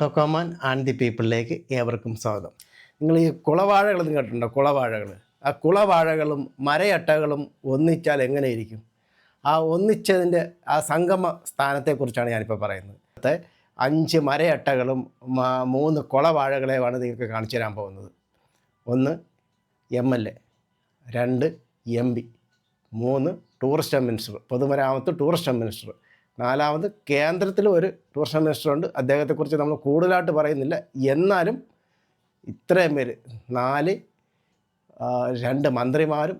ടൊക്കോമാൻ and the പീപ്പിളിലേക്ക് ഏവർക്കും സ്വാഗതം നിങ്ങൾ ഈ കുളവാഴകൾ നിങ്ങൾ കേട്ടിട്ടുണ്ടോ? കുളവാഴകൾ ആ കുളവാഴകളും മരയട്ടകളും ഒന്നിച്ചാൽ എങ്ങനെയിരിക്കും ആ ഒന്നിച്ചതിന്റെ ആ സംഗമ സ്ഥാനത്തെക്കുറിച്ചാണ് ഞാനിപ്പോൾ പറയുന്നത്. അഞ്ച് മരയട്ടകളും മൂന്ന് കുളവാഴകളെയുമാണ് നിങ്ങൾക്ക് കാണിച്ചു തരാൻ പോകുന്നത്. ഒന്ന് എം എൽ എ രണ്ട് എം പി മൂന്ന് ടൂറിസ്റ്റ് മിനിസ്റ്റർ പൊതുമരാമത്ത് ടൂറിസ്റ്റ് മിനിസ്റ്റർ നാലാമത് കേന്ദ്രത്തിൽ ഒരു ടൂറിസം മിനിസ്റ്റർ ഉണ്ട്. അദ്ദേഹത്തെക്കുറിച്ച് നമ്മൾ കൂടുതലായിട്ട് പറയുന്നില്ല. എന്നാലും ഇത്രയും പേര് നാല് രണ്ട് മന്ത്രിമാരും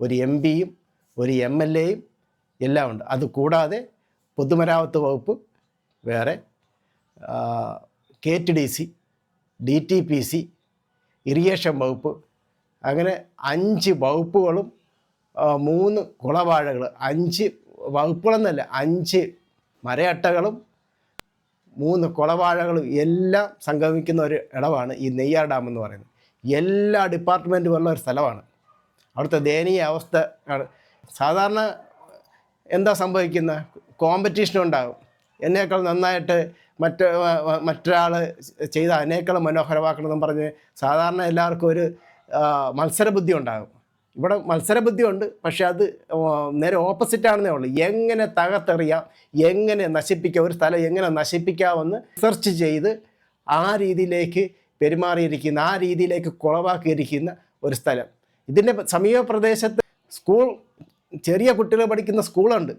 ഒരു എം പിയും ഒരു എം എൽ എയും എല്ലാം ഉണ്ട്. അതുകൂടാതെ പൊതുമരാമത്ത് വകുപ്പ് വേറെ K T D C D T P C irrigation വകുപ്പ് അങ്ങനെ അഞ്ച് വകുപ്പുകളും മൂന്ന് കുളവാഴകൾ അഞ്ച് വകുപ്പുകളെന്നല്ല അഞ്ച് മരയട്ടകളും മൂന്ന് കുളവാഴകളും എല്ലാം സംഗമിക്കുന്ന ഒരു ഇടമാണ് ഈ നെയ്യാർ ഡാം എന്ന് പറയുന്നത്. എല്ലാ ഡിപ്പാർട്ട്മെന്റും ഉള്ള ഒരു സ്ഥലമാണ്. അവിടുത്തെ ദയനീയ അവസ്ഥ സാധാരണ എന്താ സംഭവിക്കുന്നത് കോമ്പറ്റീഷൻ ഉണ്ടാകും. എന്നേക്കാൾ നന്നായിട്ട് മറ്റ് മറ്റൊരാൾ ചെയ്ത അതിനേക്കാൾ മനോഹരമാക്കണമെന്നും പറഞ്ഞ് സാധാരണ എല്ലാവർക്കും ഒരു മത്സരബുദ്ധി ഉണ്ടാകും. ഇവിടെ മത്സരബുദ്ധി ഉണ്ട് പക്ഷെ അത് നേരെ ഓപ്പോസിറ്റാണെന്നേ ഉള്ളൂ. എങ്ങനെ തകർത്തെറിയാം എങ്ങനെ നശിപ്പിക്കാം ഒരു സ്ഥലം എങ്ങനെ നശിപ്പിക്കാമെന്ന് റിസർച്ച് ചെയ്ത് ആ രീതിയിലേക്ക് പെരുമാറിയിരിക്കുന്ന ആ രീതിയിലേക്ക് കുളവാക്കിയിരിക്കുന്ന ഒരു സ്ഥലം. ഇതിന്റെ സമീപ സ്കൂൾ ചെറിയ കുട്ടികൾ പഠിക്കുന്ന സ്കൂളുണ്ട്.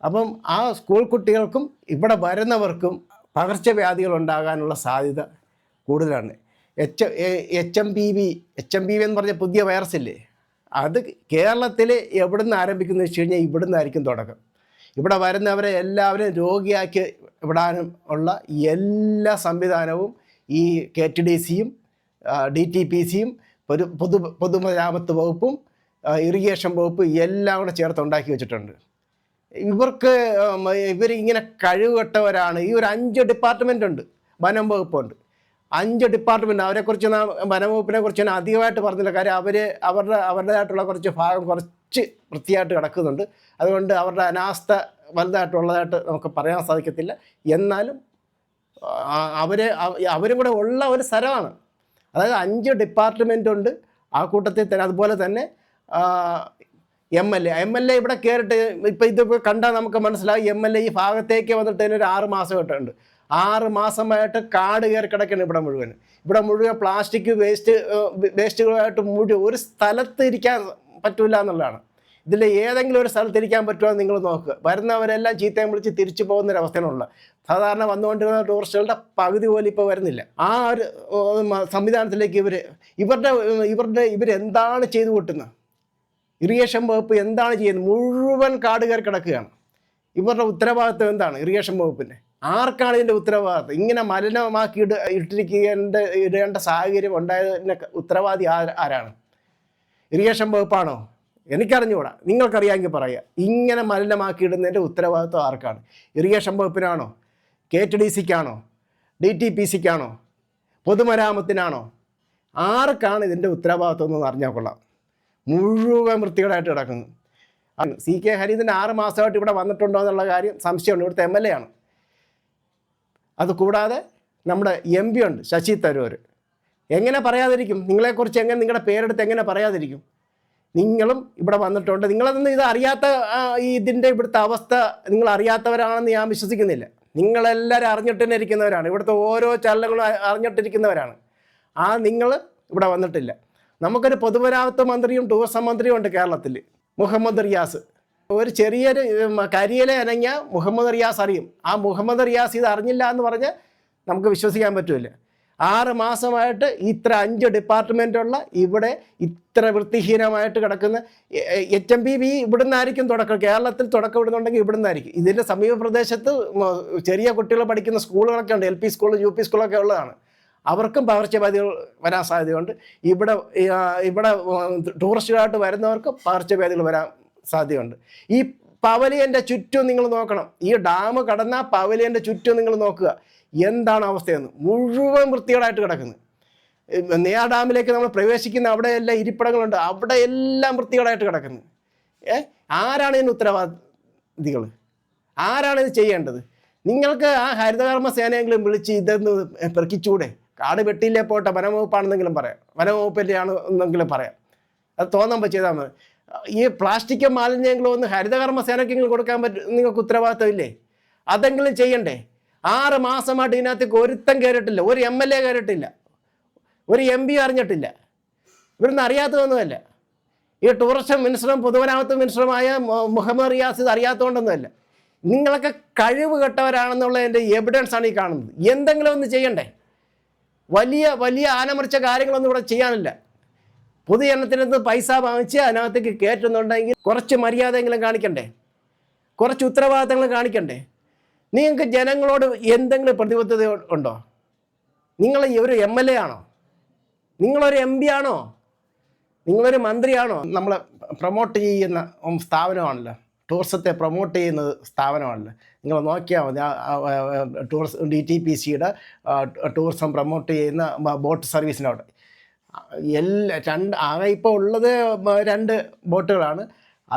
അപ്പം ആ സ്കൂൾ കുട്ടികൾക്കും ഇവിടെ വരുന്നവർക്കും പകർച്ചവ്യാധികൾ ഉണ്ടാകാനുള്ള സാധ്യത കൂടുതലാണ്. H H M P V H M P V എന്ന് പറഞ്ഞ പുതിയ വൈറസ് ഇല്ലേ? അത് കേരളത്തിൽ എവിടെ നിന്ന് ആരംഭിക്കുന്നു വെച്ച് കഴിഞ്ഞാൽ ഇവിടെ നിന്നായിരിക്കും തുടക്കം. ഇവിടെ വരുന്നവരെ എല്ലാവരും രോഗിയാക്കി ഇവിടാനും ഉള്ള എല്ലാ സംവിധാനവും ഈ കെ ടി ഡി സിയും ഡി ടി പി സിയും പൊതു പൊതു പൊതുമരാമത്ത് വകുപ്പും ഇറിഗേഷൻ വകുപ്പ് എല്ലാം കൂടെ ചേർത്ത് ഉണ്ടാക്കി വെച്ചിട്ടുണ്ട്. ഇവർക്ക് ഇവരിങ്ങനെ കഴിവുകെട്ടവരാണ്. ഈ ഒരു അഞ്ച് ഡിപ്പാർട്ട്മെന്റ് ഉണ്ട്. വനം വകുപ്പുണ്ട്. അഞ്ച് ഡിപ്പാർട്ട്മെന്റ് അവരെക്കുറിച്ച് നാം വനംവകുപ്പിനെ കുറിച്ച് ഞാൻ അധികമായിട്ട് പറഞ്ഞില്ല. കാര്യം അവർ അവരുടെ അവരുടേതായിട്ടുള്ള കുറച്ച് ഭാഗം കുറച്ച് വൃത്തിയായിട്ട് കിടക്കുന്നുണ്ട്. അതുകൊണ്ട് അവരുടെ അനാസ്ഥ വലുതായിട്ടുള്ളതായിട്ട് നമുക്ക് പറയാൻ സാധിക്കത്തില്ല. എന്നാലും അവരെ അവരും കൂടെ ഉള്ള ഒരു സ്ഥലമാണ്. അതായത് അഞ്ച് ഡിപ്പാർട്ട്മെന്റ് ഉണ്ട്. ആ കൂട്ടത്തിൽ തന്നെ അതുപോലെ തന്നെ M L A M L A ഇവിടെ കയറിയിട്ട് ഇപ്പം ഇതൊക്കെ കണ്ടാൽ നമുക്ക് മനസ്സിലാവും. എം എൽ എ ഈ ഭാഗത്തേക്ക് വന്നിട്ട് ഒരു ആറ് മാസം ഇട്ടുണ്ട് ആറ് മാസമായിട്ട് കാട് കയറി കിടക്കണം ഇവിടെ മുഴുവൻ. ഇവിടെ മുഴുവൻ പ്ലാസ്റ്റിക് വേസ്റ്റ് വേസ്റ്റുകളായിട്ട് മുഴുവൻ ഒരു സ്ഥലത്ത് ഇരിക്കാൻ പറ്റൂല എന്നുള്ളതാണ്. ഇതിൽ ഏതെങ്കിലും ഒരു സ്ഥലത്ത് ഇരിക്കാൻ പറ്റുമോ നിങ്ങൾ നോക്കുക വരുന്നവരെല്ലാം ചീത്തയും വിളിച്ച് തിരിച്ചു പോകുന്ന ഒരു അവസ്ഥയാണുള്ള സാധാരണ വന്നുകൊണ്ടിരുന്ന ടൂറിസ്റ്റുകളുടെ പകുതി പോലും ഇപ്പോൾ വരുന്നില്ല. ആ ഒരു സംവിധാനത്തിലേക്ക് ഇവർ ഇവരുടെ ഇവരുടെ ഇവരെന്താണ് ചെയ്തു കൂട്ടുന്നത്? ഇറിഗേഷൻ വകുപ്പ് എന്താണ് ചെയ്യുന്നത്? മുഴുവൻ കാട് കയറി കിടക്കുകയാണ് ഇവരുടെ ഉത്തരവാദിത്വം എന്താണ്? ഇറിഗേഷൻ വകുപ്പിന്റെ ആർക്കാണ് ഇതിന്റെ ഉത്തരവാദിത്വം? ഇങ്ങനെ മലിനമാക്കി ഇട ഇട്ടിരിക്കേണ്ട ഇടേണ്ട സാഹചര്യം ഉണ്ടായതിന് ഉത്തരവാദി ആരാണ്? ഇറിഗേഷൻ വകുപ്പാണോ? എനിക്കറിഞ്ഞുകൂടാ. നിങ്ങൾക്കറിയാമെങ്കിൽ പറയുക. ഇങ്ങനെ മലിനമാക്കി ഇടുന്നതിന്റെ ഉത്തരവാദിത്വം ആർക്കാണ്? ഇറിഗേഷൻ വകുപ്പിനാണോ? കെ ടി ഡി സിക്കാണോ? ഡി ടി പി സിക്കാണോ? പൊതുമരാമത്തിനാണോ? ആർക്കാണ് ഇതിന്റെ ഉത്തരവാദിത്വം എന്ന് അറിഞ്ഞാൽ കൊള്ളാം. മുഴുവൻ വൃത്തികേടായിട്ട് കിടക്കുന്നു. സി കെ ഹരീതിന്റെ ആറ് മാസമായിട്ട് ഇവിടെ വന്നിട്ടുണ്ടോ എന്നുള്ള കാര്യം സംശയമുണ്ട്. ഇവിടുത്തെ എം എൽ എ ആണ്. അതുകൂടാതെ നമ്മുടെ എം പി ഉണ്ട് ശശി തരൂർ എങ്ങനെ പറയാതിരിക്കും? നിങ്ങളെക്കുറിച്ച് എങ്ങനെ നിങ്ങളുടെ പേരെടുത്ത് എങ്ങനെ പറയാതിരിക്കും? നിങ്ങളും ഇവിടെ വന്നിട്ടുണ്ട്. നിങ്ങളതൊന്നും ഇത് അറിയാത്ത ഈ ഇതിന്റെ ഇവിടുത്തെ അവസ്ഥ നിങ്ങൾ അറിയാത്തവരാണെന്ന് ഞാൻ വിശ്വസിക്കുന്നില്ല. നിങ്ങളെല്ലാവരും അറിഞ്ഞിട്ട് തന്നെ ഇരിക്കുന്നവരാണ്. ഇവിടുത്തെ ഓരോ ചലനങ്ങളും അറിഞ്ഞിട്ടിരിക്കുന്നവരാണ്. ആ നിങ്ങൾ ഇവിടെ വന്നിട്ടില്ല. നമുക്കൊരു പൊതുമരാമത്ത് മന്ത്രിയും ടൂറിസം മന്ത്രിയും ഉണ്ട് കേരളത്തിൽ. മുഹമ്മദ് റിയാസ്. ഒരു ചെറിയൊരു കരിയിലെ അനങ്ങ അനങ്ങിയ മുഹമ്മദ് റിയാസ് അറിയും. ആ മുഹമ്മദ് റിയാസ് ഇത് അറിഞ്ഞില്ല എന്ന് പറഞ്ഞ് നമുക്ക് വിശ്വസിക്കാൻ പറ്റില്ല ആറ് മാസമായിട്ട് ഇത്ര അഞ്ച് ഡിപ്പാർട്ട്മെന്റുള്ള ഇവിടെ ഇത്ര വൃത്തിഹീനമായിട്ട് കിടക്കുന്ന എച്ച് എം പി ബി ഇവിടുന്നായിരിക്കും തുടക്കം. കേരളത്തിൽ തുടക്കം ഇടുന്നുണ്ടെങ്കിൽ ഇവിടുന്നായിരിക്കും. ഇതിന്റെ സമീപ പ്രദേശത്ത് ചെറിയ കുട്ടികൾ പഠിക്കുന്ന സ്കൂളുകളൊക്കെ ഉണ്ട്. L P school U P സ്കൂളൊക്കെ ഉള്ളതാണ്. അവർക്കും പകർച്ചവ്യാധികൾ വരാൻ സാധ്യതയുണ്ട്. ഇവിടെ ഇവിടെ ടൂറിസ്റ്റുകളായിട്ട് വരുന്നവർക്കും പകർച്ചവ്യാധികൾ വരാൻ സാധ്യതയുണ്ട്. ഈ പവലിയന്റെ ചുറ്റും നിങ്ങൾ നോക്കണം. ഈ ഡാം കടന്ന പവലിയന്റെ ചുറ്റും നിങ്ങൾ നോക്കുക. എന്താണ് അവസ്ഥയെന്ന്? മുഴുവൻ വൃത്തികേടായിട്ട് കിടക്കുന്നത് നെയ്യാ ഡാമിലേക്ക് നമ്മൾ പ്രവേശിക്കുന്ന അവിടെയെല്ലാം ഇരിപ്പിടങ്ങളുണ്ട്. അവിടെ എല്ലാം വൃത്തികേടായിട്ട് കിടക്കുന്നത് ഏ? ആരാണ് ഇതിന് ഉത്തരവാദികൾ? ആരാണ് ഇത് ചെയ്യേണ്ടത്? നിങ്ങൾക്ക് ആ ഹരിതകർമ്മ സേനയെങ്കിലും വിളിച്ച് ഇതെന്ന് പെറുക്കിച്ചൂടെ? കാട് വെട്ടിയില്ലേ പോട്ടെ വനംവകുപ്പാണെന്നെങ്കിലും പറയാം. വനം വകുപ്പിന്റെ എന്നെങ്കിലും പറയാം. അത് തോന്നുമ്പോൾ ചെയ്താൽ മതി. ഈ പ്ലാസ്റ്റിക് മാലിന്യങ്ങളോ ഒന്ന് ഹരിതകർമ്മ സേനയ്ക്കെങ്കിലും കൊടുക്കാൻ പറ്റും നിങ്ങൾക്ക് ഉത്തരവാദിത്തമില്ലേ? അതെങ്കിലും ചെയ്യണ്ടേ? ആറ് മാസമായിട്ട് ഇതിനകത്തേക്ക് ഒരുത്തം കയറിയിട്ടില്ല ഒരു എം എൽ എ കയറിയിട്ടില്ല ഒരു എം പി അറിഞ്ഞിട്ടില്ല. ഇവരൊന്നും അറിയാത്തതൊന്നുമല്ല. ഈ ടൂറിസം മിനിസ്റ്ററും പൊതുമരാമത്ത് മിനിസ്റ്ററുമായ മുഹമ്മദ് റിയാസ് ഇത് അറിയാത്തതുകൊണ്ടൊന്നുമല്ല. നിങ്ങളൊക്കെ കഴിവ് കെട്ടവരാണെന്നുള്ളതിന്റെ എവിഡൻസ് ആണ് ഈ കാണുന്നത്. എന്തെങ്കിലും ഒന്ന് ചെയ്യണ്ടേ? വലിയ വലിയ ആനമറിച്ച കാര്യങ്ങളൊന്നും ഇവിടെ ചെയ്യാനില്ല. പൊതുജനത്തിനകത്ത് പൈസ വാങ്ങിച്ച് അതിനകത്തേക്ക് കയറ്റുന്നുണ്ടെങ്കിൽ കുറച്ച് മര്യാദയെങ്കിലും കാണിക്കണ്ടേ? കുറച്ച് ഉത്തരവാദിത്തങ്ങൾ കാണിക്കണ്ടേ? നിങ്ങൾക്ക് ജനങ്ങളോട് എന്തെങ്കിലും പ്രതിബദ്ധത ഉണ്ടോ? നിങ്ങൾ ഒരു എം എൽ എ ആണോ? നിങ്ങളൊരു എം പി ആണോ? നിങ്ങളൊരു മന്ത്രിയാണോ? നമ്മൾ പ്രൊമോട്ട് ചെയ്യുന്ന സ്ഥാപനമാണല്ലോ. ടൂറിസത്തെ പ്രൊമോട്ട് ചെയ്യുന്ന സ്ഥാപനമാണല്ലോ. നിങ്ങൾ നോക്കിയാൽ മതി. ടൂറിസം ഡി ടി പി സിയുടെ ടൂറിസം പ്രൊമോട്ട് ചെയ്യുന്ന ബോട്ട് സർവീസിനവിടെ എല്ലാ രണ്ട് ആകെ ഇപ്പോൾ ഉള്ളത് രണ്ട് ബോട്ടുകളാണ്.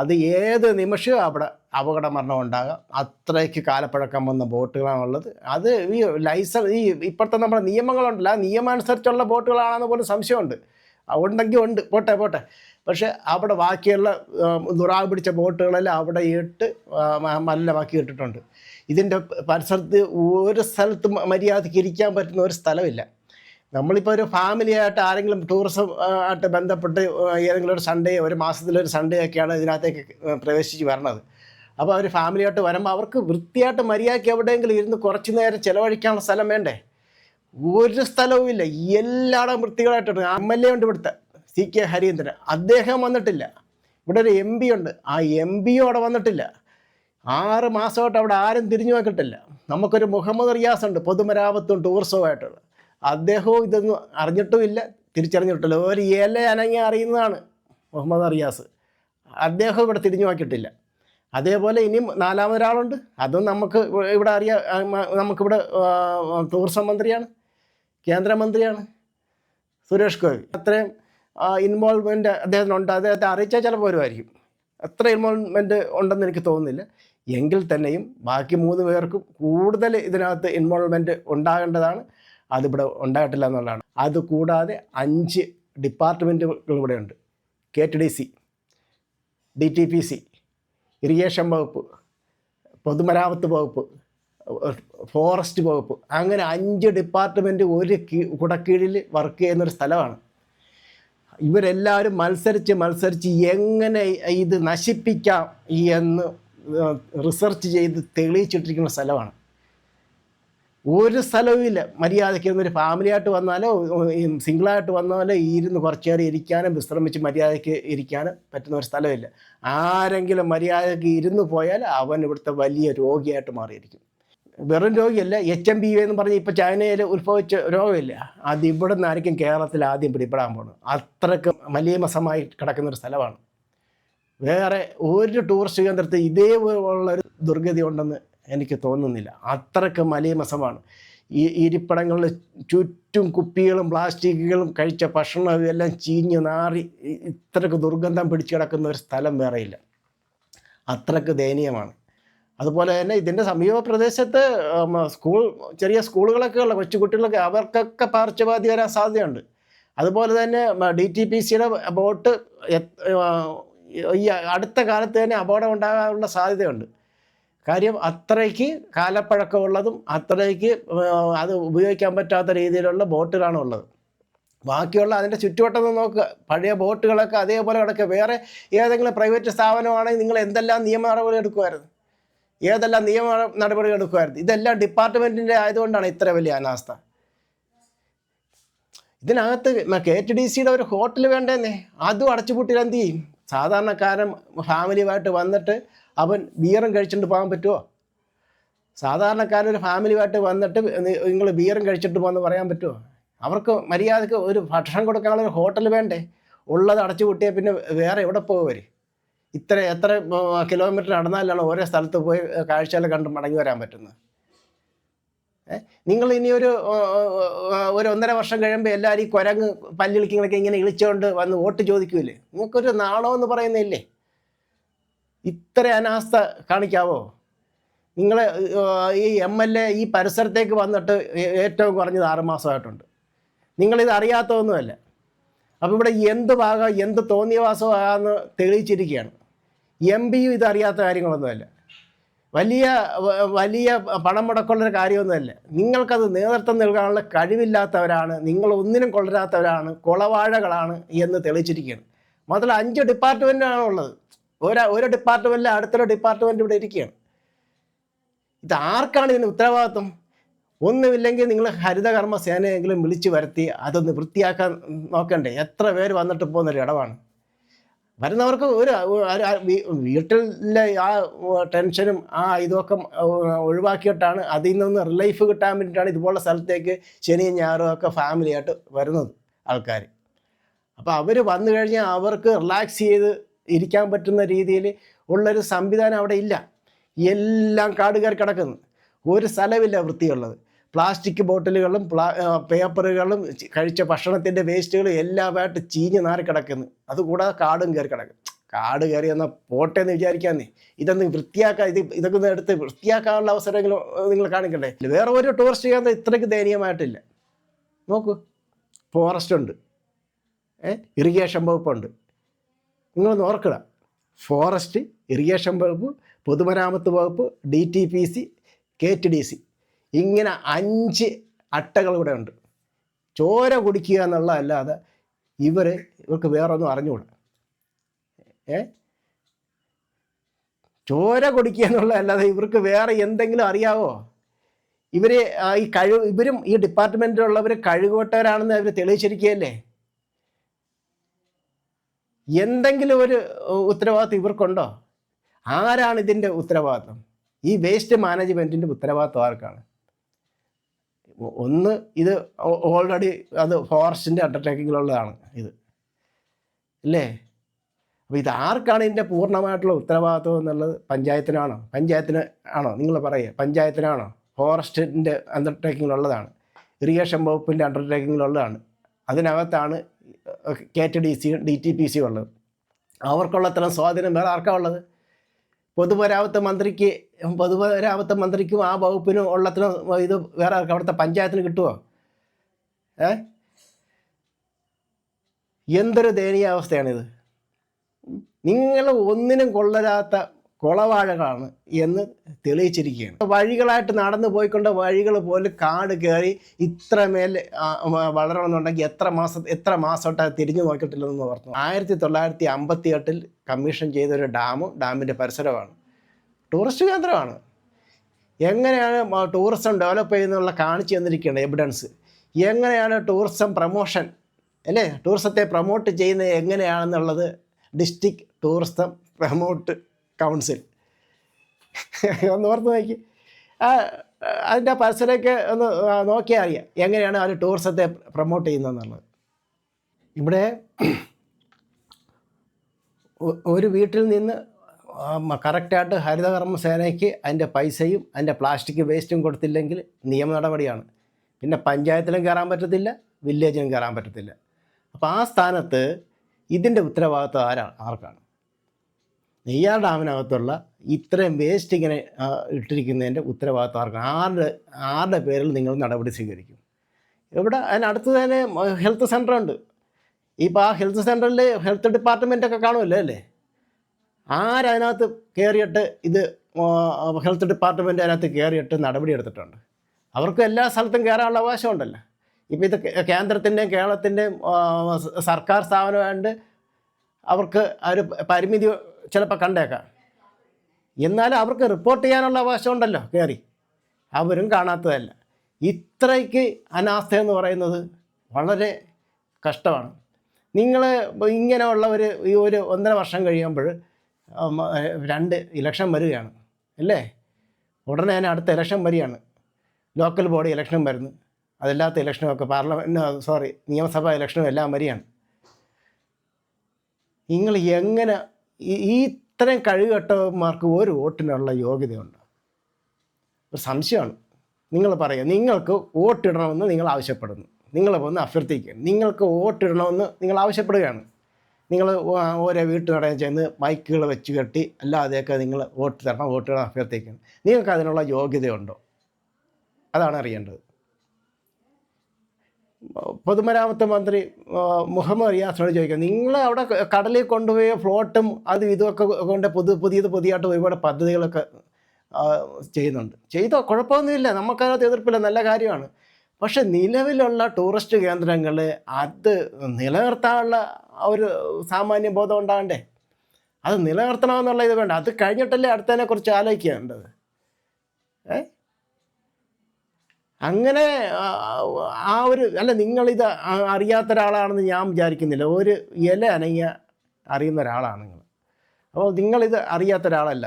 അത് ഏത് നിമിഷവും അവിടെ അപകട മരണം ഉണ്ടാകാം. അത്രയ്ക്ക് കാലപ്പഴക്കം വന്ന ബോട്ടുകളാണുള്ളത് അത് ഈ ലൈസൻസ് ഈ ഇപ്പോഴത്തെ നമ്മുടെ നിയമങ്ങളുണ്ടല്ലോ. ആ നിയമാനുസരിച്ചുള്ള ബോട്ടുകളാണെന്ന് പോലും സംശയമുണ്ട്. ഉണ്ടെങ്കിൽ ഉണ്ട്. പോട്ടെ പോട്ടെ. പക്ഷേ അവിടെ ബാക്കിയുള്ള ദുറാവ് പിടിച്ച ബോട്ടുകളെല്ലാം അവിടെ ഇട്ട് മല്ല ബാക്കി മലിനമാക്കി ഇട്ടിട്ടുണ്ട്. ഇതിന്റെ പരിസരത്ത് ഒരു സ്ഥലത്ത് മര്യാദയ്ക്ക് ഇരിക്കാൻ പറ്റുന്ന ഒരു സ്ഥലമില്ല. നമ്മളിപ്പോൾ ഒരു ഫാമിലി ആയിട്ട് ആരെങ്കിലും ടൂറിസം ആയിട്ട് ബന്ധപ്പെട്ട് ഏതെങ്കിലും ഒരു സൺഡേ ഒരു മാസത്തിലൊരു സൺഡേ ഒക്കെയാണ് ഇതിനകത്തേക്ക് പ്രവേശിച്ച് വരണത്. അപ്പോൾ അവർ ഫാമിലിയായിട്ട് വരുമ്പോൾ അവർക്ക് വൃത്തിയായിട്ട് മര്യാദയ്ക്ക് എവിടെയെങ്കിലും ഇരുന്ന് കുറച്ച് നേരം ചിലവഴിക്കാനുള്ള സ്ഥലം വേണ്ടേ? ഒരു സ്ഥലവും ഇല്ല. എല്ലായിടവും വൃത്തികളായിട്ടുണ്ട് എം എൽ എ ഉണ്ട് ഇവിടുത്തെ സി കെ ഹരീന്ദ്രൻ. അദ്ദേഹം വന്നിട്ടില്ല. ഇവിടെ ഒരു എം പി ഉണ്ട്. ആ എം പിയും അവിടെ വന്നിട്ടില്ല. ആറ് മാസമായിട്ട് അവിടെ ആരും തിരിഞ്ഞു നോക്കിയിട്ടില്ല. നമുക്കൊരു മുഹമ്മദ് റിയാസ് ഉണ്ട് പൊതുമരാമത്തും ടൂറിസവുമായിട്ടുള്ള അദ്ദേഹവും ഇതൊന്നും അറിഞ്ഞിട്ടുമില്ല. തിരിച്ചറിഞ്ഞിട്ടില്ല. ഒരു ഇല അനങ്ങി അറിയുന്നതാണ് മുഹമ്മദ് അറിയാസ് അദ്ദേഹം ഇവിടെ തിരിഞ്ഞു നോക്കിയിട്ടില്ല. അതേപോലെ ഇനിയും നാലാമതൊരാളുണ്ട് അതും നമുക്ക് ഇവിടെ അറിയാം നമുക്കിവിടെ ടൂറിസം മന്ത്രിയാണ് കേന്ദ്രമന്ത്രിയാണ് സുരേഷ് ഗോപി. അത്രയും ഇൻവോൾവ്മെന്റ് അദ്ദേഹത്തിനുണ്ട്. അദ്ദേഹത്തെ അറിയിച്ചാൽ ചിലപ്പോൾ വരുമായിരിക്കും. അത്ര ഇൻവോൾവ്മെന്റ് ഉണ്ടെന്ന് എനിക്ക് തോന്നുന്നില്ല. എങ്കിൽ തന്നെയും ബാക്കി മൂന്ന് പേർക്കും കൂടുതൽ ഇതിനകത്ത് ഇൻവോൾവ്മെന്റ് ഉണ്ടാകേണ്ടതാണ്. അതിവിടെ ഉണ്ടായിട്ടില്ല എന്നുള്ളതാണ്. അതുകൂടാതെ അഞ്ച് ഡിപ്പാർട്ട്മെന്റുകൾ ഇവിടെ ഉണ്ട്. K T D C D T P C irrigation വകുപ്പ് പൊതുമരാമത്ത് വകുപ്പ് ഫോറസ്റ്റ് വകുപ്പ് അങ്ങനെ അഞ്ച് ഡിപ്പാർട്ട്മെന്റ് ഒരു കുടക്കീഴിൽ വർക്ക് ചെയ്യുന്നൊരു സ്ഥലമാണ്. ഇവരെല്ലാവരും മത്സരിച്ച് മത്സരിച്ച് എങ്ങനെ ഇത് നശിപ്പിക്കാം എന്ന് റിസർച്ച് ചെയ്ത് തെളിയിച്ചിട്ടിരിക്കുന്ന സ്ഥലമാണ്. ഒരു സ്ഥലവും ഇല്ല. മര്യാദയ്ക്ക് ഒരു ഫാമിലിയായിട്ട് വന്നാലോ സിംഗിളായിട്ട് വന്നാലോ ഇരുന്ന് കുറച്ച് നേരം ഇരിക്കാനും വിശ്രമിച്ച് മര്യാദയ്ക്ക് ഇരിക്കാനും പറ്റുന്ന ഒരു സ്ഥലമില്ല ആരെങ്കിലും മര്യാദയ്ക്ക് ഇരുന്ന് പോയാൽ അവൻ ഇവിടുത്തെ വലിയ രോഗിയായിട്ട് മാറിയിരിക്കും. വെറും രോഗിയല്ല എച്ച് എം ബി എന്ന് പറഞ്ഞ് ഇപ്പോൾ ചൈനയിൽ ഉത്ഭവിച്ച രോഗമില്ല. അത് ഇവിടെ നിന്നായിരിക്കും കേരളത്തിൽ ആദ്യം പിടിപ്പെടാൻ പോകുന്നത് അത്രയ്ക്ക് മലീമസമായി കിടക്കുന്ന ഒരു സ്ഥലമാണ്. വേറെ ഒരു ടൂറിസ്റ്റ് കേന്ദ്രത്തിൽ ഇതേപോലുള്ളൊരു ദുർഗതി ഉണ്ടെന്ന് എനിക്ക് തോന്നുന്നില്ല. അത്രയ്ക്ക് മലീമസമാണ് ഈ ഇരിപ്പിടങ്ങളിൽ ചുറ്റും കുപ്പികളും പ്ലാസ്റ്റിക്കുകളും കഴിച്ച ഭക്ഷണം എല്ലാം ചീഞ്ഞ് നാറി ഇത്രക്ക് ദുർഗന്ധം പിടിച്ചു കിടക്കുന്ന ഒരു സ്ഥലം വേറെയില്ല. അത്രയ്ക്ക് ദയനീയമാണ്. അതുപോലെ തന്നെ ഇതിന്റെ സമീപ പ്രദേശത്ത് സ്കൂൾ ചെറിയ സ്കൂളുകളൊക്കെ ഉള്ള കൊച്ചുകുട്ടികളൊക്കെ അവർക്കൊക്കെ പാർശ്വവാദി വരാൻ സാധ്യതയുണ്ട്. അതുപോലെ തന്നെ ഡി ടി പി സിയുടെ ബോട്ട് ഈ അടുത്ത കാലത്ത് തന്നെ അപകടം ഉണ്ടാകാനുള്ള സാധ്യതയുണ്ട്. കാര്യം അത്രയ്ക്ക് കാലപ്പഴക്കമുള്ളതും അത്രയ്ക്ക് അത് ഉപയോഗിക്കാൻ പറ്റാത്ത രീതിയിലുള്ള ബോട്ടുകളാണ് ഉള്ളത്. ബാക്കിയുള്ള അതിന്റെ ചുറ്റുവട്ടം നോക്കുക പഴയ ബോട്ടുകളൊക്കെ അതേപോലെ കിടക്കുക. വേറെ ഏതെങ്കിലും പ്രൈവറ്റ് സ്ഥാപനമാണെങ്കിൽ നിങ്ങൾ എന്തെല്ലാം നിയമ നടപടി എടുക്കുമായിരുന്നു? ഏതെല്ലാം നിയമ നടപടികൾ എടുക്കുമായിരുന്നു? ഇതെല്ലാം ഡിപ്പാർട്ട്മെന്റിന്റെ ആയതുകൊണ്ടാണ് ഇത്ര വലിയ അനാസ്ഥ. ഇതിനകത്ത് കെ ടി ഡി സിയുടെ ഒരു ഹോട്ടൽ വേണ്ടേന്നേ. അതും അടച്ചുപൂട്ടിയാൽ എന്ത് ചെയ്യും? സാധാരണക്കാരൻ ഫാമിലിയുമായിട്ട് വന്നിട്ട് അവൻ ബിയറും കഴിച്ചിട്ട് പോകാൻ പറ്റുമോ സാധാരണക്കാരൊരു ഫാമിലിയുമായിട്ട് വന്നിട്ട് നിങ്ങൾ ബിയറും കഴിച്ചിട്ട് പോകുമെന്ന് പറയാൻ പറ്റുമോ അവർക്ക് മര്യാദയ്ക്ക് ഒരു ഭക്ഷണം കൊടുക്കാനുള്ള ഒരു ഹോട്ടൽ വേണ്ടേ? ഉള്ളത് അടച്ചു കൂട്ടിയാൽ പിന്നെ വേറെ എവിടെ പോകുവർ ഇത്ര എത്ര കിലോമീറ്റർ നടന്നാലാണ് ഓരോ സ്ഥലത്ത് പോയി കാഴ്ചകൾ കണ്ട് മടങ്ങി വരാൻ പറ്റുന്നത്. നിങ്ങൾ ഇനി ഒരു ഒരു ഒന്നര വർഷം കഴിയുമ്പോൾ എല്ലാവരും ഈ കുരങ്ങ് പല്ലിളിക്കങ്ങളൊക്കെ ഇങ്ങനെ ഇളിച്ചുകൊണ്ട് വന്ന് വോട്ട് ചോദിക്കൂലേ നിങ്ങൾക്കൊരു നാളോ എന്ന് പറയുന്നില്ലേ? ഇത്ര അനാസ്ഥ കാണിക്കാവോ? നിങ്ങൾ ഈ എം എൽ എ ഈ പരിസരത്തേക്ക് വന്നിട്ട് ഏറ്റവും കുറഞ്ഞത് ആറ് മാസമായിട്ടുണ്ട്. നിങ്ങളിത് അറിയാത്തതൊന്നുമല്ല. അപ്പോൾ ഇവിടെ എന്ത് ഭാഗം എന്ത് തോന്നിയവാസമാകാമെന്ന് തെളിയിച്ചിരിക്കുകയാണ്. എം പിയും ഇതറിയാത്ത കാര്യങ്ങളൊന്നുമല്ല. വലിയ വലിയ പണം മുടക്കുള്ളൊരു കാര്യമൊന്നുമല്ല. നിങ്ങൾക്കത് നേതൃത്വം നൽകാനുള്ള കഴിവില്ലാത്തവരാണ് നിങ്ങൾ ഒന്നിനും കൊള്ളരാത്തവരാണ് കൊളവാഴകളാണ് എന്ന് തെളിയിച്ചിരിക്കുകയാണ്. മാത്രമല്ല അഞ്ച് ഡിപ്പാർട്ട്മെന്റാണ് ഉള്ളത് ഒരു ഒരു ഡിപ്പാർട്ട്മെന്റിൽ അടുത്തൊരു ഡിപ്പാർട്ട്മെന്റ് ഇവിടെ ഇരിക്കുകയാണ്. ഇത് ആർക്കാണ് ഇതിന് ഉത്തരവാദിത്വം? ഒന്നുമില്ലെങ്കിൽ നിങ്ങൾ ഹരിതകർമ്മ സേനയെങ്കിലും വിളിച്ചു വരുത്തി അതൊന്ന് വൃത്തിയാക്കാൻ നോക്കണ്ടേ. എത്ര പേര് വന്നിട്ട് പോകുന്നൊരു ഇടവാണ്. വരുന്നവർക്ക് ഒരു വീട്ടിലെ ആ ടെൻഷനും ആ ഇതൊക്കെ ഒഴിവാക്കിയിട്ടാണ് അതിൽ നിന്ന് റിലൈഫ് കിട്ടാൻ വേണ്ടിയിട്ടാണ് ഇതുപോലുള്ള സ്ഥലത്തേക്ക് ശനിയും ഞായറും ഒക്കെ ഫാമിലിയായിട്ട് വരുന്നത് ആൾക്കാർ അപ്പോൾ അവർ വന്നു കഴിഞ്ഞാൽ അവർക്ക് റിലാക്സ് ചെയ്ത് ഇരിക്കാൻ പറ്റുന്ന രീതിയിൽ ഉള്ളൊരു സംവിധാനം അവിടെ ഇല്ല. എല്ലാം കാടുകയറി കിടക്കുന്നു. ഒരു സ്ഥലമില്ല വൃത്തിയുള്ളത്. പ്ലാസ്റ്റിക് ബോട്ടിലുകളും പ്ലാ പേപ്പറുകളും കഴിച്ച ഭക്ഷണത്തിന്റെ വേസ്റ്റുകളും എല്ലാമായിട്ട് ചീഞ്ഞ് നാറി കിടക്കുന്നു. അതുകൂടാതെ കാടും കയറി കിടക്കും കാട് കയറി എന്നാൽ പോട്ടെ എന്ന് വിചാരിക്കാന്നേ ഇതൊന്ന് വൃത്തിയാക്കാൻ ഇത് ഇതൊക്കെ എടുത്ത് വൃത്തിയാക്കാനുള്ള അവസരങ്ങൾ നിങ്ങൾ കാണിക്കണ്ടേ? വേറെ ഒരു ടൂറിസ്റ്റ് ചെയ്യാൻ ഇത്രയ്ക്ക് ദയനീയമായിട്ടില്ല. നോക്കൂ. ഫോറസ്റ്റ് ഉണ്ട്. ഇറിഗേഷൻ വകുപ്പുണ്ട്. നിങ്ങളൊന്ന് ഓർക്കുക ഫോറസ്റ്റ് ഇറിഗേഷൻ വകുപ്പ് പൊതുമരാമത്ത് വകുപ്പ് D T P C K T D C. ഇങ്ങനെ അഞ്ച് അട്ടകൾ ഇവിടെ ഉണ്ട്. ചോര കുടിക്കുക എന്നുള്ളതല്ലാതെ ഇവർ ഇവർക്ക് വേറൊന്നും അറിഞ്ഞുകൂടാ ഏ? ചോര കുടിക്കുക എന്നുള്ളതല്ലാതെ ഇവർക്ക് വേറെ എന്തെങ്കിലും അറിയാവോ? ഇവർ ഈ കഴിവ് ഇവരും ഈ ഡിപ്പാർട്ട്മെന്റിലുള്ളവർ കഴിവുകെട്ടവരാണെന്ന് അവർ തെളിയിച്ചിരിക്കുകയല്ലേ? എന്തെങ്കിലും ഒരു ഉത്തരവാദിത്വം ഇവർക്കുണ്ടോ? ആരാണ് ഇതിന്റെ ഉത്തരവാദിത്വം? ഈ വേസ്റ്റ് മാനേജ്മെന്റിന്റെ ഉത്തരവാദിത്വം ആർക്കാണ്? ഒന്ന് ഇത് ഓൾറെഡി അത് ഫോറസ്റ്റിന്റെ അണ്ടർടേക്കിങ്ങിലുള്ളതാണ് ഇത്. അല്ലേ അപ്പോൾ ഇത് ആർക്കാണ് ഇതിന്റെ പൂർണമായിട്ടുള്ള ഉത്തരവാദിത്വം എന്നുള്ളത്? പഞ്ചായത്തിനാണോ? പഞ്ചായത്തിന് ആണോ? നിങ്ങൾ പറയുക. പഞ്ചായത്തിനാണോ? ഫോറസ്റ്റിന്റെ അണ്ടർടേക്കിങ്ങിലുള്ളതാണ് ഇറിഗേഷൻ വകുപ്പിന്റെ അണ്ടർടേക്കിങ്ങിലുള്ളതാണ് അതിനകത്താണ് K T D C D T P C ഉള്ളത്. അവർക്കുള്ള അത്ര സ്വാധീനം വേറെ ആർക്കാ ഉള്ളത്? പൊതുമരാമത്ത് മന്ത്രിക്ക് പൊതുമരാമത്ത് മന്ത്രിക്കും ആ വകുപ്പിനും ഉള്ളത്തിന് ഇത് വേറെ ആർക്കും? അവിടുത്തെ പഞ്ചായത്തിന് കിട്ടുമോ ഏ? എന്തൊരു ദയനീയ അവസ്ഥയാണിത്. നിങ്ങൾ ഒന്നിനും കൊള്ളരാത്ത കുളവാഴകളാണ് എന്ന് തെളിയിച്ചിരിക്കുകയാണ്. വഴികളായിട്ട് നടന്നു പോയിക്കൊണ്ട് വഴികൾ പോലും കാട് കയറി ഇത്രമേൽ വളരണമെന്നുണ്ടെങ്കിൽ എത്ര മാസം എത്ര മാസമായിട്ട് അത് തിരിഞ്ഞു നോക്കിയിട്ടില്ലെന്ന് ഓർത്തു ആയിരത്തി തൊള്ളായിരത്തി അമ്പത്തി എട്ടിൽ കമ്മീഷൻ ചെയ്തൊരു ഡാമും ഡാമിന്റെ പരിസരമാണ് ടൂറിസ്റ്റ് കേന്ദ്രമാണ്. എങ്ങനെയാണ് ടൂറിസം ഡെവലപ്പ് ചെയ്യുന്നുള്ള കാണിച്ചു തന്നിരിക്കുകയാണ് എവിഡൻസ്. എങ്ങനെയാണ് ടൂറിസം പ്രമോഷൻ അല്ലേ? ടൂറിസത്തെ പ്രൊമോട്ട് ചെയ്യുന്നത് എങ്ങനെയാണെന്നുള്ളത് ഡിസ്ട്രിക്ട് ടൂറിസം പ്രൊമോട്ട് കൗൺസിൽ ഒന്ന് ഓർത്ത് നോക്കി. ആ അതിന്റെ പരിസരമൊക്കെ ഒന്ന് നോക്കിയാൽ അറിയാം. എങ്ങനെയാണ് അവർ ടൂറിസത്തെ പ്രൊമോട്ട് ചെയ്യുന്നതെന്നുള്ളത്. ഇവിടെ ഒരു വീട്ടിൽ നിന്ന് കറക്റ്റായിട്ട് ഹരിതകർമ്മ സേനയ്ക്ക് അതിന്റെ പൈസയും അതിന്റെ പ്ലാസ്റ്റിക് വേസ്റ്റും കൊടുത്തില്ലെങ്കിൽ നിയമ നടപടിയാണ്. പിന്നെ പഞ്ചായത്തിലും കയറാൻ പറ്റത്തില്ല വില്ലേജിലും കയറാൻ പറ്റത്തില്ല. അപ്പോൾ ആ സ്ഥാനത്ത് ഇതിന്റെ ഉത്തരവാദിത്വം ആരാ ആർക്കാണ്? നെയ്യാർ ഡാമിനകത്തുള്ള ഇത്രയും വേസ്റ്റ് ഇങ്ങനെ ഇട്ടിരിക്കുന്നതിന്റെ ഉത്തരവാദിത്വം ആർക്കും ആരുടെ ആരുടെ പേരിൽ നിങ്ങൾ നടപടി സ്വീകരിക്കും? ഇവിടെ അതിനടുത്ത് തന്നെ ഹെൽത്ത് സെന്റർ ഉണ്ട്. ഇപ്പോൾ ആ ഹെൽത്ത് സെന്ററിൽ ഹെൽത്ത് ഡിപ്പാർട്ട്മെന്റൊക്കെ കാണുമല്ലോ അല്ലേ? ആരതിനകത്ത് കയറിയിട്ട് ഇത് ഹെൽത്ത് ഡിപ്പാർട്ട്മെന്റ് അതിനകത്ത് കയറിയിട്ട് നടപടി എടുത്തിട്ടുണ്ട്? അവർക്ക് എല്ലാ സ്ഥലത്തും കയറാനുള്ള അവകാശമുണ്ടല്ലോ. ഇപ്പോൾ ഇത് കേന്ദ്രത്തിന്റെയും കേരളത്തിന്റെയും സർക്കാർ സ്ഥാപനമായതുകൊണ്ട് അവർക്ക് ഒരു പരിമിതി ചിലപ്പോൾ കണ്ടേക്കാം. എന്നാലും അവർക്ക് റിപ്പോർട്ട് ചെയ്യാനുള്ള അവകാശമുണ്ടല്ലോ കയറി അവരും കാണാത്തതല്ല. ഇത്രയ്ക്ക് അനാസ്ഥ എന്ന് പറയുന്നത് വളരെ കഷ്ടമാണ്. നിങ്ങൾ ഇങ്ങനെയുള്ളവർ ഈ ഒരു ഒന്നര വർഷം കഴിയുമ്പോൾ രണ്ട് ഇലക്ഷൻ വരികയാണ് അല്ലേ? ഉടനെ തന്നെ അടുത്ത ഇലക്ഷൻ വരികയാണ്. ലോക്കൽ ബോഡി ഇലക്ഷനും വരുന്നു. അതല്ലാത്ത ഇലക്ഷനുമൊക്കെ പാർലമെന്റ് സോറി നിയമസഭാ ഇലക്ഷനും എല്ലാം വരികയാണ്. നിങ്ങൾ എങ്ങനെ ഈ ഇത്രയും കഴിവുകെട്ടവന്മാർക്ക് ഒരു വോട്ടിനുള്ള യോഗ്യതയുണ്ട്. സംശയമാണ്. നിങ്ങൾ പറയുക നിങ്ങൾക്ക് വോട്ടിടണമെന്ന് നിങ്ങൾ ആവശ്യപ്പെടുന്നു. നിങ്ങൾ വന്ന് അഭ്യർത്ഥിക്കുക. നിങ്ങൾക്ക് വോട്ടിടണമെന്ന് നിങ്ങൾ ആവശ്യപ്പെടുകയാണ്. നിങ്ങൾ ഓരോ വീട്ടുകടയിൽ ചെന്ന് മൈക്കുകൾ വെച്ച് കെട്ടി അല്ലാതെയൊക്കെ നിങ്ങൾ വോട്ട് തരണം വോട്ടുകൾ അഭ്യർത്ഥിക്കണം. നിങ്ങൾക്ക് അതിനുള്ള യോഗ്യതയുണ്ടോ? അതാണ് അറിയേണ്ടത്. പൊതുമരാമത്ത് മന്ത്രി മുഹമ്മദ് റിയാസിനോട് ചോദിക്കുക നിങ്ങൾ അവിടെ കടലിൽ കൊണ്ടുപോയ ഫ്ലോട്ടും അതും ഇതുമൊക്കെ കൊണ്ട് പുതു പുതിയത് പുതിയതായിട്ട് ഒരുപാട് പദ്ധതികളൊക്കെ ചെയ്യുന്നുണ്ട്. ചെയ്തോ? കുഴപ്പമൊന്നുമില്ല. നമുക്കതിനകത്ത് എതിർപ്പില്ല. നല്ല കാര്യമാണ്. പക്ഷെ നിലവിലുള്ള ടൂറിസ്റ്റ് കേന്ദ്രങ്ങൾ അത് നിലനിർത്താനുള്ള ഒരു സാമാന്യ ബോധം ഉണ്ടാകണ്ടേ? അത് നിലനിർത്തണമെന്നുള്ള ഇത് വേണ്ട. അത് കഴിഞ്ഞിട്ടല്ലേ അടുത്തതിനെ കുറിച്ച് ആലോചിക്കേണ്ടത്. ഏ? അങ്ങനെ ആ, ഒരു അല്ല നിങ്ങളിത് അറിയാത്ത ഒരാളാണെന്ന് ഞാൻ വിചാരിക്കുന്നില്ല. ഒരു ഇല അനങ്ങിയ അറിയുന്ന ഒരാളാണ് നിങ്ങൾ. അപ്പോൾ നിങ്ങളിത് അറിയാത്ത ഒരാളല്ല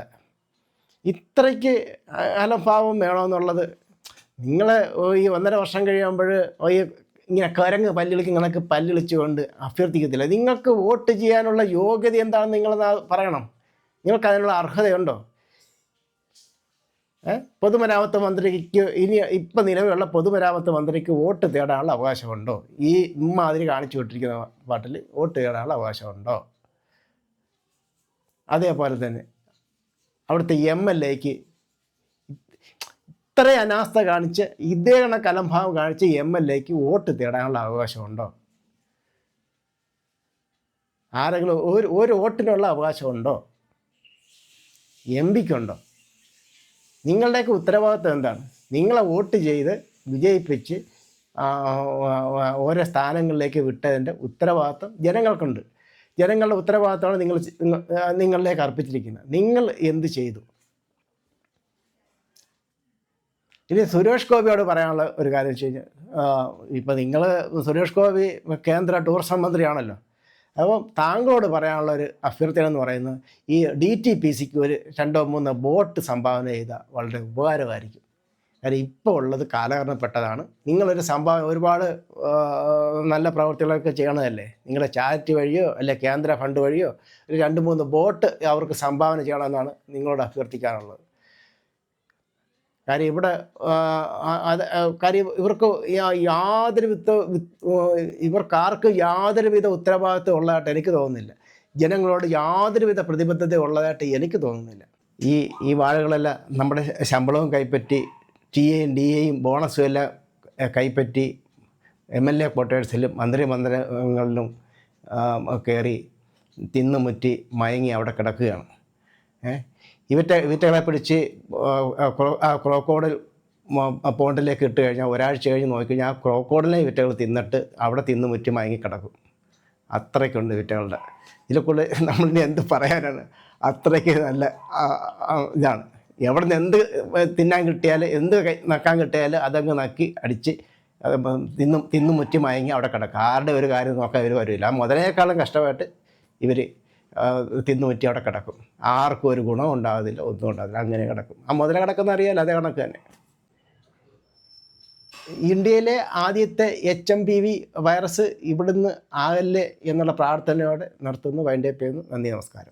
ഇത്രയ്ക്ക് അലംഭാവം വേണമെന്നുള്ളത് നിങ്ങൾ ഈ ഒന്നര വർഷം കഴിയുമ്പോൾ ഈ ഇങ്ങനെ കരങ്ങ് പല്ലിളിക്ക് കണക്ക് പല്ലിളിച്ചുകൊണ്ട് അഭ്യർത്ഥിക്കത്തില്ല. നിങ്ങൾക്ക് വോട്ട് ചെയ്യാനുള്ള യോഗ്യത എന്താണെന്ന് നിങ്ങൾ പറയണം. നിങ്ങൾക്ക് അതിനുള്ള അർഹതയുണ്ടോ? പൊതുമരാമത്ത് മന്ത്രിക്ക് ഇനി ഇപ്പം നിലവിലുള്ള പൊതുമരാമത്ത് മന്ത്രിക്ക് വോട്ട് തേടാനുള്ള അവകാശമുണ്ടോ? ഈ ഇമ്മാതിരി കാണിച്ചു വിട്ടിരിക്കുന്ന പാട്ടിൽ വോട്ട് തേടാനുള്ള അവകാശമുണ്ടോ? അതേപോലെ തന്നെ അവിടുത്തെ എം എൽ എക്ക് ഇത്ര അനാസ്ഥ കാണിച്ച് ഇതേ കണക്ക് അലംഭാവം കാണിച്ച് എം എൽ എക്ക് വോട്ട് തേടാനുള്ള അവകാശമുണ്ടോ? ആരെങ്കിലും ഒരു ഒരു വോട്ടിനുള്ള അവകാശമുണ്ടോ? എം പിക്കുണ്ടോ? നിങ്ങളുടെയൊക്കെ ഉത്തരവാദിത്വം എന്താണ്? നിങ്ങളെ വോട്ട് ചെയ്ത് വിജയിപ്പിച്ച് ഓരോ സ്ഥാനങ്ങളിലേക്ക് വിട്ടതിന്റെ ഉത്തരവാദിത്വം ജനങ്ങൾക്കുണ്ട്. ജനങ്ങളുടെ ഉത്തരവാദിത്തമാണ് നിങ്ങൾ നിങ്ങളിലേക്ക് അർപ്പിച്ചിരിക്കുന്നത്. നിങ്ങൾ എന്ത് ചെയ്തു? ഇനി സുരേഷ് ഗോപിയോട് പറയാനുള്ള ഒരു കാര്യം വെച്ച് കഴിഞ്ഞാൽ ഇപ്പം നിങ്ങൾ സുരേഷ് ഗോപി കേന്ദ്ര ടൂറിസം മന്ത്രിയാണല്ലോ. അപ്പം താങ്കളോട് പറയാനുള്ള ഒരു അഭ്യർത്ഥന എന്ന് പറയുന്നത് ഈ ഡി ടി പി സിക്ക് ഒരു രണ്ടോ മൂന്നോ ബോട്ട് സംഭാവന ചെയ്താൽ വളരെ ഉപകാരമായിരിക്കും. കാര്യം ഇപ്പോൾ ഉള്ളത് കാലഹരണപ്പെട്ടതാണ്. നിങ്ങളൊരു സംഭാവന ഒരുപാട് നല്ല പ്രവർത്തികളൊക്കെ ചെയ്യണതല്ലേ? നിങ്ങളുടെ ചാരിറ്റി വഴിയോ അല്ലെ കേന്ദ്ര ഫണ്ട് വഴിയോ ഒരു രണ്ട് മൂന്ന് ബോട്ട് അവർക്ക് സംഭാവന ചെയ്യണമെന്നാണ് നിങ്ങളോട് അഭ്യർത്ഥിക്കാനുള്ളത്. കാര്യം ഇവിടെ കാര്യം ഇവർക്ക് യാതൊരു വിത്ത് ഇവർക്കാർക്ക് യാതൊരു വിധ ഉത്തരവാദിത്വം ഉള്ളതായിട്ട് എനിക്ക് തോന്നുന്നില്ല. ജനങ്ങളോട് യാതൊരു വിധ പ്രതിബദ്ധത ഉള്ളതായിട്ട് എനിക്ക് തോന്നുന്നില്ല. ഈ ഈ വാഴകളെല്ലാം നമ്മുടെ ശമ്പളവും കൈപ്പറ്റി ടി എയും ഡി എയും ബോണസും എല്ലാം കൈപ്പറ്റി എം എൽ എ ക്വാർട്ടേഴ്സിലും മന്ത്രി മന്ദിരങ്ങളിലും കയറി തിന്നുമുറ്റി മയങ്ങി അവിടെ കിടക്കുകയാണ്. ഏഹ് ഇവറ്റ ഇവറ്റകളെ പിടിച്ച് ക്രോക്കോഡിൽ പോണ്ടിലേക്ക് ഇട്ട് കഴിഞ്ഞാൽ ഒരാഴ്ച കഴിഞ്ഞ് നോക്കിക്കഴിഞ്ഞാൽ ആ ക്രോക്കോഡിലെ ഇവറ്റകൾ തിന്നിട്ട് അവിടെ തിന്ന് മുറ്റി മയങ്ങി കിടക്കും. അത്രയ്ക്കുണ്ട് ഇവറ്റകളുടെ. ഇതിലെക്കൂടെ നമ്മളിനി എന്ത് പറയാനാണ്? അത്രയ്ക്ക് നല്ല ഇതാണ്. എവിടെ നിന്ന് എന്ത് തിന്നാൻ കിട്ടിയാൽ എന്ത് നക്കാൻ കിട്ടിയാൽ അതങ്ങ് നക്കി അടിച്ച് മ- തിന്നും മുറ്റി മയങ്ങി അവിടെ കിടക്കും. ആരുടെ ഒരു കാര്യം നോക്കാൻ ഇവർ വരില്ല. ആ മുതലേക്കാളും കഷ്ടമായിട്ട് ഇവർ തിന്നുമുറ്റി അവിടെ കിടക്കും. ആർക്കും ഒരു ഗുണം ഉണ്ടാകത്തില്ല ഒന്നും ഉണ്ടാകത്തില്ല. അങ്ങനെ കിടക്കും. ആ മുതല കിടക്കുന്ന അറിയാലോ അതേ കണക്ക് തന്നെ. ഇന്ത്യയിലെ ആദ്യത്തെ H M P V virus ഇവിടുന്ന് ആകല്ലേ എന്നുള്ള പ്രാർത്ഥനയോടെ നിർത്തുന്നു. വൈൻഡപ്പ് ചെയ്യുന്നു. നന്ദി നമസ്കാരം.